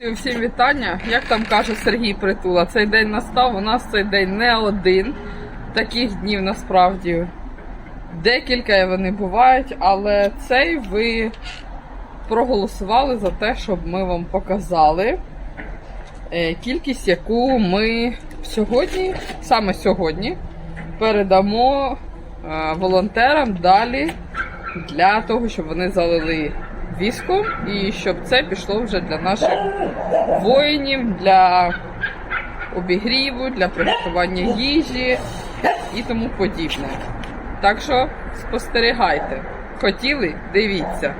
Всім вітання. Як там каже Сергій Притула, цей день настав. У нас цей день не один. Таких днів насправді декілька вони бувають, але цей ви проголосували за те, щоб ми вам показали е, кількість, яку ми сьогодні, саме сьогодні, передамо е, волонтерам далі для того, щоб вони залили військом і щоб це пішло вже для наших воїнів, для обігріву, для приготування їжі і тому подібне. Так що спостерігайте. Хотіли? Дивіться.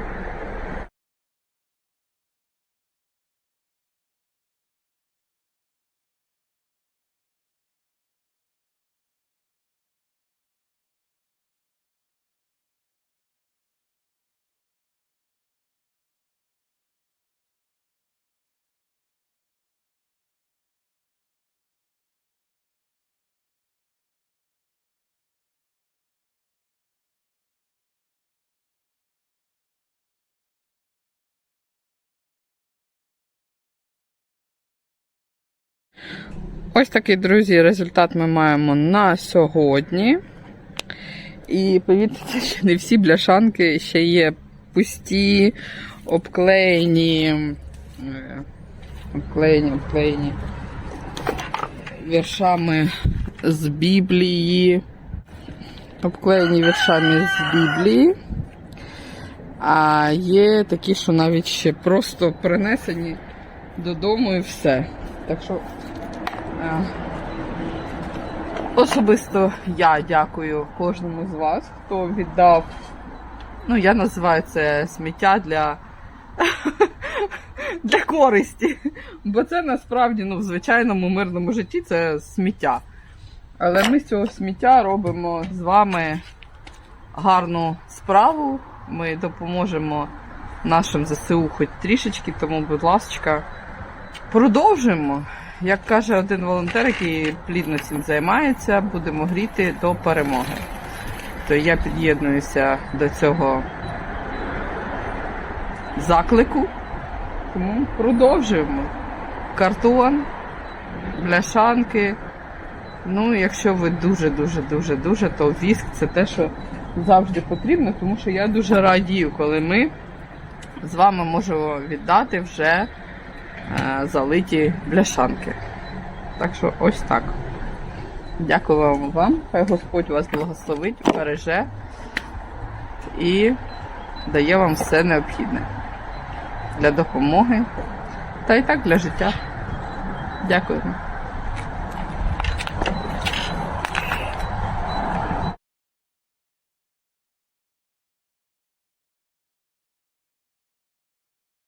Ось такий, друзі, результат ми маємо на сьогодні. І повірте, що не всі бляшанки ще є пусті, обклеєні, е, обклеєні, обклеєні віршами з Біблії. Обклеєні віршами з Біблії. А є такі, що навіть ще просто принесені додому і все. Так що Особисто я дякую кожному з вас, хто віддав. Ну, я називаю це сміття для для користі. Бо це насправді ну, в звичайному мирному житті це сміття. Але ми з цього сміття робимо з вами гарну справу. Ми допоможемо нашим ЗСУ хоч трішечки, тому, будь ласка, продовжуємо. Як каже один волонтер, який плідно цим займається, будемо гріти до перемоги. То я під'єднуюся до цього заклику. Тому продовжуємо. Картон, бляшанки. Ну, якщо ви дуже-дуже дуже дуже, то віск це те, що завжди потрібно, тому що я дуже радію, коли ми з вами можемо віддати вже. Е, залиті бляшанки. Так що ось так. Дякую вам. Хай Господь вас благословить, береже і дає вам все необхідне для допомоги та і так для життя. Дякую.